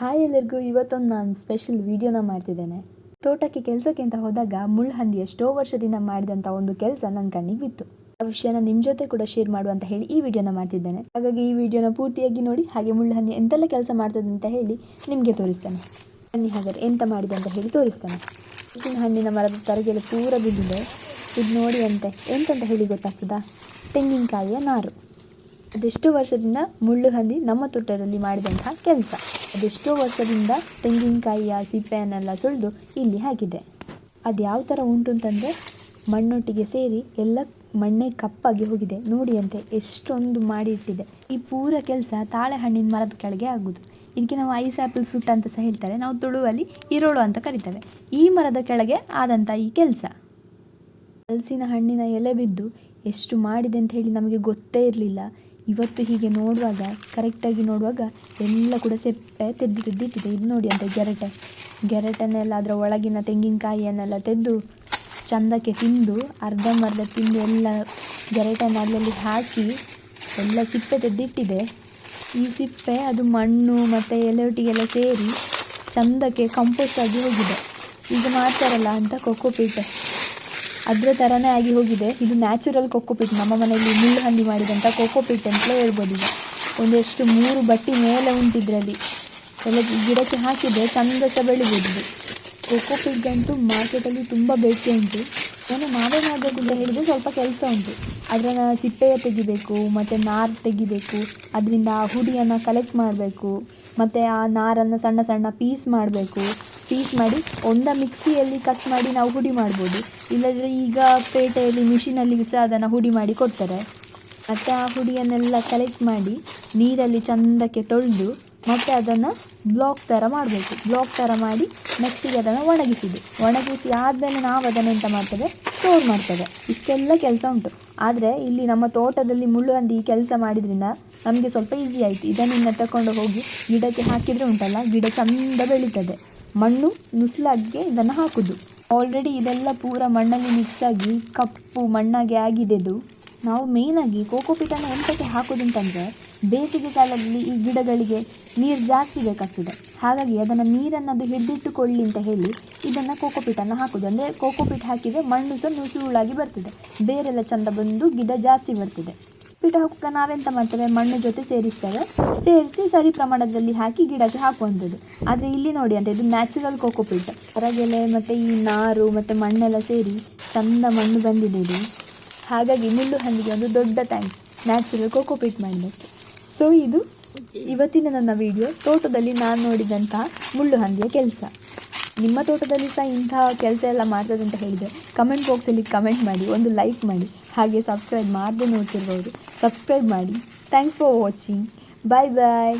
Hi ಎಲ್ಲರಿಗೂ ಇವತ್ತೊಂದು ನಾನು ಸ್ಪೆಷಲ್ ವೀಡಿಯೋನ ಮಾಡ್ತಿದ್ದೇನೆ. ತೋಟಕ್ಕೆ ಕೆಲಸಕ್ಕೆ ಅಂತ ಹೋದಾಗ ಮುಳ್ಳುಹಂದಿ ಎಷ್ಟೋ ವರ್ಷದಿಂದ ಮಾಡಿದಂಥ ಒಂದು ಕೆಲಸ ನನ್ನ ಕಣ್ಣಿಗೆ ಬಿತ್ತು. ಆ ವಿಷಯನ ನಿಮ್ಮ ಜೊತೆ ಕೂಡ ಶೇರ್ ಮಾಡುವ ಅಂತ ಹೇಳಿ ಈ ವಿಡಿಯೋನ ಮಾಡ್ತಿದ್ದೇನೆ. ಹಾಗಾಗಿ ಈ ವಿಡಿಯೋನ ಪೂರ್ತಿಯಾಗಿ ನೋಡಿ, ಹಾಗೆ ಮುಳ್ಳುಹಂದಿ ಎಂತೆಲ್ಲ ಕೆಲಸ ಮಾಡ್ತದೆ ಅಂತ ಹೇಳಿ ನಿಮಗೆ ತೋರಿಸ್ತೇನೆ. ಬನ್ನಿ ಹಾಗಾದ್ರೆ ಎಂತ ಮಾಡಿದೆ ಅಂತ ಹೇಳಿ ತೋರಿಸ್ತೇನೆ. ಹಸಿನ ಹಣ್ಣಿನ ಮರದ ತರಗೆಲ್ಲ ಪೂರ ಬಿದ್ದಿದೆ. ಇದು ನೋಡಿ ಅಂತೆ ಎಂತಂತ ಹೇಳಿ ಗೊತ್ತಾಗ್ತದಾ? ತೆಂಗಿನಕಾಯಿಯ ನಾರು. ಅದೆಷ್ಟೋ ವರ್ಷದಿಂದ ಮುಳ್ಳು ಹಂದಿ ನಮ್ಮ ತೋಟದಲ್ಲಿ ಮಾಡಿದಂತಹ ಕೆಲಸ. ಅದೆಷ್ಟೋ ವರ್ಷದಿಂದ ತೆಂಗಿನಕಾಯಿಯ ಸಿಪ್ಪೆಯನ್ನೆಲ್ಲ ಸುಳಿದು ಇಲ್ಲಿ ಹಾಕಿದೆ. ಅದು ಯಾವ ಥರ ಉಂಟು ಅಂತಂದರೆ ಮಣ್ಣೊಟ್ಟಿಗೆ ಸೇರಿ ಎಲ್ಲ ಮಣ್ಣೆ ಕಪ್ಪಾಗಿ ಹೋಗಿದೆ. ನೋಡಿ ಅಂತೆ, ಎಷ್ಟೊಂದು ಮಾಡಿಟ್ಟಿದೆ ಈ ಪೂರ ಕೆಲಸ ತಾಳೆಹಣ್ಣಿನ ಮರದ ಕೆಳಗೆ ಆಗೋದು. ಇದಕ್ಕೆ ನಾವು ಐಸ್ ಆ್ಯಪಲ್ ಫ್ರೂಟ್ ಅಂತ ಸಹ ಹೇಳ್ತಾರೆ. ನಾವು ತುಳುವಲ್ಲಿ ಇರೋಳು ಅಂತ ಕರಿತೇವೆ. ಈ ಮರದ ಕೆಳಗೆ ಆದಂಥ ಈ ಕೆಲಸ. ಹಲಸಿನ ಹಣ್ಣಿನ ಎಲೆ ಬಿದ್ದು ಎಷ್ಟು ಮಾಡಿದೆ ಅಂತ ಹೇಳಿ ನಮಗೆ ಗೊತ್ತೇ ಇರಲಿಲ್ಲ. ಇವತ್ತು ಹೀಗೆ ನೋಡುವಾಗ ಕರೆಕ್ಟಾಗಿ ನೋಡುವಾಗ ಎಲ್ಲ ಕೂಡ ಸೆಪ್ಪೆ ತೆದ್ದು ತೆದ್ದಿಟ್ಟಿದೆ. ಇದು ನೋಡಿ ಅಂತ ಗೆರಟೆ. ಗೆರಟನ್ನೆಲ್ಲ ಅದರ ಒಳಗಿನ ತೆಂಗಿನಕಾಯಿಯನ್ನೆಲ್ಲ ತೆದ್ದು ಚಂದಕ್ಕೆ ತಿಂದು ಅರ್ಧಂಬರ್ಧ ತಿಂದು ಎಲ್ಲ ಗೆರಟನ್ನು ಅಲ್ಲಲ್ಲಿ ಹಾಕಿ ಎಲ್ಲ ಸಿಪ್ಪೆ ತೆದ್ದಿಟ್ಟಿದೆ. ಈ ಸಿಪ್ಪೆ ಅದು ಮಣ್ಣು ಮತ್ತು ಎಲೆಯೊಟ್ಟಿಗೆಲ್ಲ ಸೇರಿ ಚಂದಕ್ಕೆ ಕಂಪೋಸ್ಟ್ ಆಗಿ ಹೋಗಿದೆ. ಈಗ ಮಾಡ್ತಾರಲ್ಲ ಅಂತ ಕೊಕ್ಕೋಪೀಟ್ ಅದರ ಥರನೇ ಆಗಿ ಹೋಗಿದೆ. ಇದು ನ್ಯಾಚುರಲ್ ಕೊಕ್ಕೋಪೀಟ್ ನಮ್ಮ ಮನೆಯಲ್ಲಿ ಮುಳ್ಳು ಹಂದಿ ಮಾಡಿದಂಥ ಕೊಕ್ಕೋಪೀಟ್ ಅಂತಲೇ ಹೇಳ್ಬೋದು ಈಗ ಒಂದಷ್ಟು ಮೂರು ಬಟ್ಟಿ ಮೇಲೆ ಉಂಟಿದ್ರಲ್ಲಿ ಎಲ್ಲ ಗಿಡಕ್ಕೆ ಹಾಕಿದರೆ ಚಂದ ಸಹ ಬೆಳಿಬೋದು ಇದು. ಕೊಕ್ಕೋಪೀಟ್ಗಂತೂ ಮಾರ್ಕೆಟಲ್ಲಿ ತುಂಬ ಬೇಡಿಕೆ ಉಂಟು. ಏನೋ ನಾವೇ ಮಾಡಬೇಕು ಅಂತ ಹೇಳಿದರೆ ಸ್ವಲ್ಪ ಕೆಲಸ ಉಂಟು. ಅದರ ಸಿಪ್ಪೆಯ ತೆಗಿಬೇಕು, ಮತ್ತು ನಾರು ತೆಗಿಬೇಕು, ಅದರಿಂದ ಆ ಹುಡಿಯನ್ನು ಕಲೆಕ್ಟ್ ಮಾಡಬೇಕು, ಮತ್ತು ಆ ನಾರನ್ನು ಸಣ್ಣ ಸಣ್ಣ ಪೀಸ್ ಮಾಡಬೇಕು. ಪೀಸ್ ಮಾಡಿ ಒಂದ ಮಿಕ್ಸಿಯಲ್ಲಿ ಕಟ್ ಮಾಡಿ ನಾವು ಹುಡಿ ಮಾಡ್ಬೋದು. ಇಲ್ಲದ್ರೆ ಈಗ ಪೇಟೆಯಲ್ಲಿ ಮಿಷಿನಲ್ಲಿ ಸಹ ಅದನ್ನು ಹುಡಿ ಮಾಡಿ ಕೊಡ್ತಾರೆ. ಮತ್ತು ಆ ಹುಡಿಯನ್ನೆಲ್ಲ ಕಲೆಕ್ಟ್ ಮಾಡಿ ನೀರಲ್ಲಿ ಚಂದಕ್ಕೆ ತೊಳೆದು ಮತ್ತು ಅದನ್ನು ಬ್ಲಾಕ್ ಥರ ಮಾಡಬೇಕು. ಬ್ಲಾಕ್ ಥರ ಮಾಡಿ ನೆಕ್ಸ್ಟಿಗೆ ಅದನ್ನು ಒಣಗಿಸಿದ್ದು. ಒಣಗಿಸಿ ಆದಮೇಲೆ ನಾವು ಅದನ್ನು ಎಂತ ಮಾಡ್ತೇವೆ? ಸ್ಟೋರ್ ಮಾಡ್ತೇವೆ. ಇಷ್ಟೆಲ್ಲ ಕೆಲಸ ಉಂಟು. ಆದರೆ ಇಲ್ಲಿ ನಮ್ಮ ತೋಟದಲ್ಲಿ ಮುಳ್ಳುಹಂದಿ ಕೆಲಸ ಮಾಡಿದ್ರಿಂದ ನಮಗೆ ಸ್ವಲ್ಪ ಈಸಿ ಆಯಿತು. ಇದನ್ನು ತಗೊಂಡು ಹೋಗಿ ಗಿಡಕ್ಕೆ ಹಾಕಿದರೆ ಉಂಟಲ್ಲ, ಗಿಡ ಚಂದ ಬೆಳೀತದೆ. ಮಣ್ಣು ನುಸ್ಲಾಗಿ ಇದನ್ನು ಹಾಕುದು. ಆಲ್ರೆಡಿ ಇದೆಲ್ಲ ಪೂರ ಮಣ್ಣಲ್ಲಿ ಮಿಕ್ಸ್ ಆಗಿ ಕಪ್ಪು ಮಣ್ಣಾಗಿ ಆಗಿದೆದು ನಾವು ಮೇಯ್ನಾಗಿ ಕೋಕೋಪೀಟನ್ನು ಎಂತಕ್ಕೆ ಹಾಕೋದು ಅಂತಂದರೆ ಬೇಸಿಗೆ ಕಾಲದಲ್ಲಿ ಈ ಗಿಡಗಳಿಗೆ ನೀರು ಜಾಸ್ತಿ ಬೇಕಾಗ್ತದೆ. ಹಾಗಾಗಿ ಅದನ್ನು ನೀರನ್ನು ಅದು ಹಿಡಿದಿಟ್ಟುಕೊಳ್ಳಿ ಅಂತ ಹೇಳಿ ಇದನ್ನು ಕೋಕೋಪೀಟನ್ನು ಹಾಕೋದು. ಅಂದರೆ ಕೋಕೋಪೀಟ್ ಹಾಕಿದರೆ ಮಣ್ಣು ಸಹ ನುಸುಳಾಗಿ ಬರ್ತದೆ. ಬೇರೆಲ್ಲ ಚಂದ ಬಂದು ಗಿಡ ಜಾಸ್ತಿ ಬರ್ತದೆ. ಪೀಠ ಹಾಕುವಾಗ ನಾವೆಂತ ಮಾಡ್ತೇವೆ? ಮಣ್ಣು ಜೊತೆ ಸೇರಿಸ್ತೇವೆ. ಸೇರಿಸಿ ಸರಿ ಪ್ರಮಾಣದಲ್ಲಿ ಹಾಕಿ ಗಿಡಕ್ಕೆ ಹಾಕುವಂಥದ್ದು. ಆದರೆ ಇಲ್ಲಿ ನೋಡಿ ಅಂತ ಇದು ನ್ಯಾಚುರಲ್ ಕೋಕೋಪೀಟ್ ಹೊರಗೆಲೆ ಮತ್ತು ಈ ನಾರು ಮತ್ತು ಮಣ್ಣೆಲ್ಲ ಸೇರಿ ಚಂದ ಮಣ್ಣು ಬಂದಿದೆ ಇದು. ಹಾಗಾಗಿ ಮುಳ್ಳು ಹಂದಿಗೆ ಒಂದು ದೊಡ್ಡ ಥ್ಯಾಂಕ್ಸ್ ನ್ಯಾಚುರಲ್ ಕೋಕೋಪೀಟ್ ಮಾಡಲಿಕ್ಕೆ ಸೊ ಇದು ಇವತ್ತಿನ ನನ್ನ ವಿಡಿಯೋ ತೋಟದಲ್ಲಿ ನಾನು ನೋಡಿದಂತಹ ಮುಳ್ಳು ಹಂದಿಯ ಕೆಲಸ. ನಿಮ್ಮ ತೋಟದಲ್ಲಿ ಸಹ ಇಂತಹ ಕೆಲಸ ಎಲ್ಲ ಮಾಡ್ತದೆ ಅಂತ ಹೇಳಿದರೆ ಕಮೆಂಟ್ ಬಾಕ್ಸಲ್ಲಿ ಕಮೆಂಟ್ ಮಾಡಿ, ಒಂದು ಲೈಕ್ ಮಾಡಿ. ಹಾಗೆ ಸಬ್ಸ್ಕ್ರೈಬ್ ಮಾಡದೆ ನೋಡ್ತಿರ್ಬೋದು. ಸಬ್ಸ್ಕ್ರೈಬ್ ಮಾಡಿ. Thanks for watching bye bye